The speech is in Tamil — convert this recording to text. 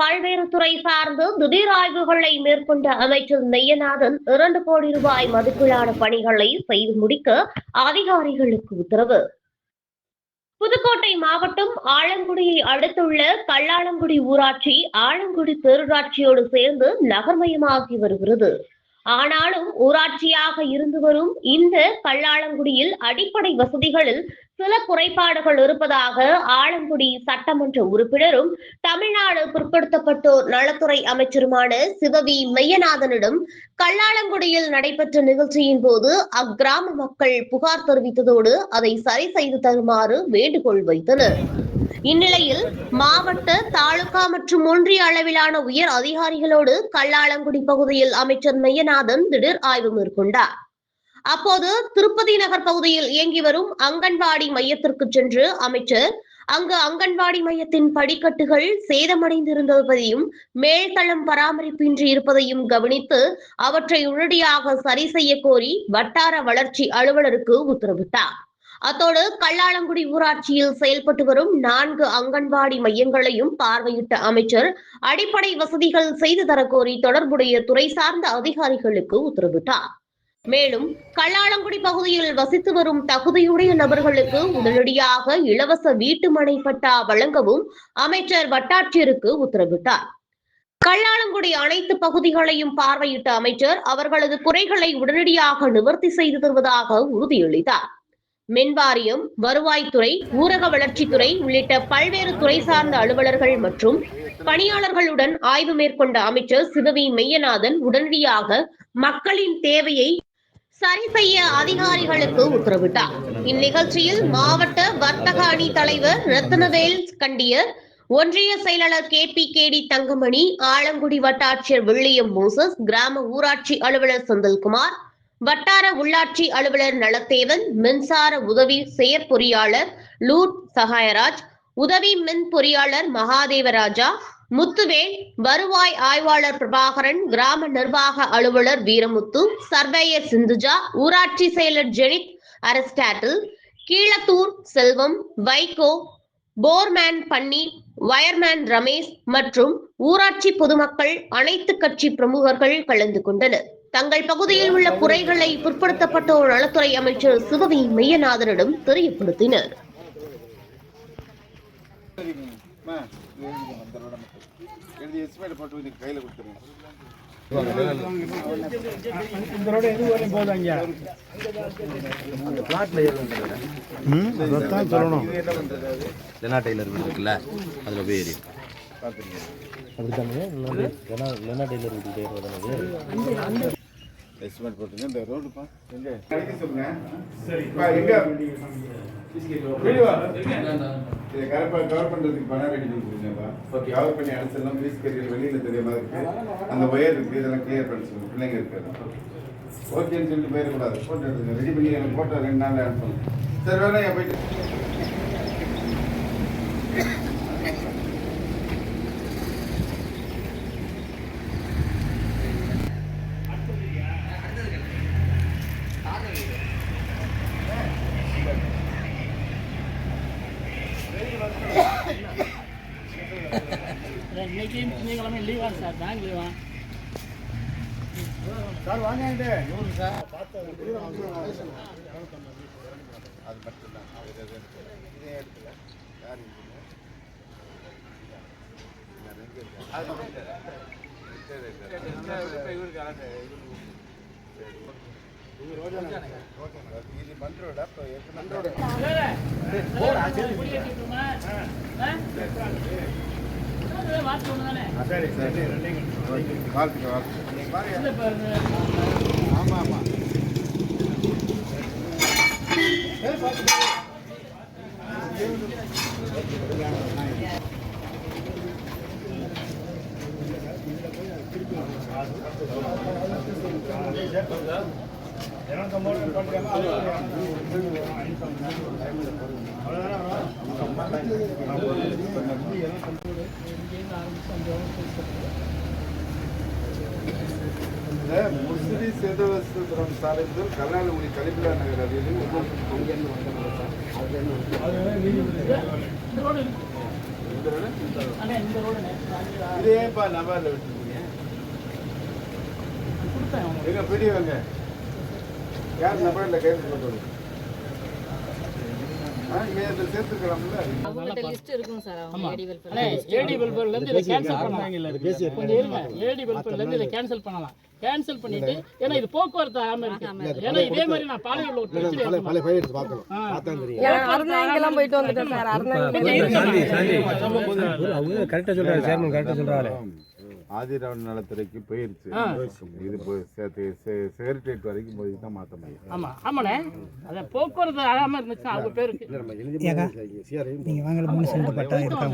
பல்வேறு துறை சார்ந்து திடீர் ஆய்வுகளை மேற்கொண்ட அமைச்சர் நெய்யநாதன் இரண்டு கோடி ரூபாய் மதிப்பிலான பணிகளை செய்து முடிக்க அதிகாரிகளுக்கு உத்தரவு. புதுக்கோட்டை மாவட்டம் ஆலங்குடியை அடுத்துள்ள கல்லாலங்குடி ஊராட்சி ஆலங்குடி பேரூராட்சியோடு சேர்ந்து நகர்மயமாகி வருகிறது. ஆனாலும் ஊராட்சியாக இருந்து வரும் இந்த கல்லாளங்குடியில் அடிப்படை வசதிகளில் சில குறைபாடுகள் இருப்பதாக ஆலங்குடி சட்டமன்ற உறுப்பினரும் தமிழ்நாடு பிற்படுத்தப்பட்டோர் நலத்துறை அமைச்சருமான சிவவி மெய்யநாதனிடம் கல்லாளங்குடியில் நடைபெற்ற நிகழ்ச்சியின் போது அக்கிராம மக்கள் புகார் தெரிவித்ததோடு அதை சரி செய்து தருமாறு வேண்டுகோள் வைத்தனர். இந்நிலையில் மாவட்ட தாலுகா மற்றும் ஒன்றிய அளவிலான உயர் அதிகாரிகளோடு கல்லாலங்குடி பகுதியில் அமைச்சர் மெய்யநாதன் திடீர் ஆய்வு மேற்கொண்டார். அப்போது திருப்பதி நகர் பகுதியில் இயங்கி வரும் அங்கன்வாடி மையத்திற்கு சென்று அமைச்சர் அங்கு அங்கன்வாடி மையத்தின் படிக்கட்டுகள் சேதமடைந்திருந்ததையும் மேல்தளம் பராமரிப்பின்றி இருப்பதையும் கவனித்து அவற்றை உடனடியாக சரி செய்ய கோரி வட்டார வளர்ச்சி அலுவலருக்கு உத்தரவிட்டார். அத்தோடு கல்லாலங்குடி ஊராட்சியில் செயல்பட்டு வரும் நான்கு அங்கன்வாடி மையங்களையும் பார்வையிட்ட அமைச்சர் அடிப்படை வசதிகள் செய்து தரக்கோரி தொடர்புடைய துறை சார்ந்த அதிகாரிகளுக்கு உத்தரவிட்டார். மேலும் கல்லாலங்குடி பகுதியில் வசித்து வரும் தகுதியுடைய நபர்களுக்கு உடனடியாக இலவச வீட்டு மனை பட்டா வழங்கவும் அமைச்சர் வட்டாட்சியருக்கு உத்தரவிட்டார். கல்லாலங்குடி அனைத்து பகுதிகளையும் பார்வையிட்ட அமைச்சர் அவர்களது குறைகளை உடனடியாக நிவர்த்தி செய்து தருவதாக உறுதியளித்தார். மின்வாரியம் வருவாய்த்துறை ஊரக வளர்ச்சித்துறை உள்ளிட்ட பல்வேறு துறை சார்ந்த அலுவலர்கள் மற்றும் பணியாளர்களுடன் ஆய்வு மேற்கொண்ட அமைச்சர் சிதவி மெய்யநாதன் உடனடியாக மக்களின் தேவையை சரி செய்ய அதிகாரிகளுக்கு உத்தரவிட்டார். இந்நிகழ்ச்சியில் மாவட்ட வர்த்தக அணி தலைவர் ரத்னவேல் கண்டியர் ஒன்றிய செயலாளர் K P KD Thangamani Alangudi வட்டாட்சியர் வில்லியம் மோசஸ் கிராம ஊராட்சி அலுவலர் செந்தில்குமார் வட்டார உள்ளாட்சி அலுவலர் நலத்தேவன் மின்சார உதவி செயற்பொறியாளர் லூட் சகாயராஜ் உதவி மின் பொறியாளர் மகாதேவராஜா முத்துவேல் வருவாய் ஆய்வாளர் பிரபாகரன் கிராம நிர்வாக அலுவலர் வீரமுத்து சர்வேயர் சிந்துஜா ஊராட்சி செயலர் Jenith Aristotle Keezhathur Selvam Vaiko foreman Panneer wireman Ramesh மற்றும் ஊராட்சி பொதுமக்கள் அனைத்து கட்சி பிரமுகர்கள் கலந்து கொண்டனர் தங்கள் பகுதியில் உள்ள குறைகளை பிற்படுத்தப்பட்டோர் நலத்துறை அமைச்சர் சிவவி மெய்யநாதனிடம் தெரியப்படுத்தினர் எழுதி எஸ்டிமேட் போட்டு கையில் கொடுத்துருங்க இந்த ரோடு எது வரையும் போகுது அங்கே அதைத்தான் சொல்லணும் லெனா டெய்லர் இருக்குல்ல அதில் போய் ஏறி. பார்த்துருங்க எஸ்டிமேட் போட்டுருங்க இந்த ரோடுப்பா எங்க சொல்லுங்க சரிப்பா எங்க? இதை கரெக்டாக கவர் பண்ணுறதுக்கு பணம் ரெடி பண்ணி கொடுங்கப்பா ஓகே கவர் பண்ணி அடிச்சிடலாம் ஃபீஸ் கரியர் வெளியில் தெரிய இருக்குது அந்த ஒயர் இருக்கு இதெல்லாம் கிளியர் பண்ணி சொல்லுங்க பிள்ளைங்க இருக்காது ஓகேன்னு சொல்லிட்டு போயிடக்கூடாது ஃபோட்டோ எடுத்துங்க ரெடி பண்ணி எனக்கு ஃபோட்டோ ரெண்டு நாள் அனுப்பணும் சரி வேணா போயிட்டு திங்கக்கிழமை லீவா சார் பேங்க் லீவா சார் வாங்க சார் அது எதுவும் இருக்காது. இதே இடத்துல யார் இது மன்றோட மன்றோட தானே சரி சரி வாழ்த்துக்க வாழ்த்துக்க நீங்க பாருங்க ஆமா ஆமா இந்த முசிறி சேதவசபுரம் சாலை முதல் கல்லாலங்குடி கலிபிலா நகர் அருகில் அங்கிருந்து வந்த இந்த இந்த ரோடு அண்ணா இந்த ரோடு அங்கே இது ஏன்ப்பா நம்பரில் விட்டுருக்கீங்க? பெரியவங்க? யார் நம்பரில் கைது போட்டு ஏடி வெல்ஃபேர்ல இருந்து இதை கேன்சல் பண்ணலாம் கொஞ்சம் இருங்க. ஏடி வெல்ஃபேர்ல இருந்து இதை கேன்சல் பண்ணலாம். கேன்சல் பண்ணிட்டு ஏன்னா இது போக்குவரத்து ஆகாம இருக்கு. ஏன்னா இதே மாதிரி நான் ஒரு பிரச்சனை. அருணாங்கெல்லாம் போயிட்டு வந்துட்டேன் சார்? அவங்க சொல்கிறாரு சேர்மன் கரெக்டாக சொல்கிறாரு ஆதிராவன் நலத்துறைக்கு போயிருச்சு. இது போய் செக்ரட்டரியேட் வரைக்கும் போய் தான் மாற்ற முடியும் ஆமா ஆமாண்ணே அதான் போக்குவரத்து ஆகாம இருந்துச்சுன்னா அவங்க பேருக்கு நீங்கள் வாங்கல மூணு சென்ட் பட்டா இருக்கா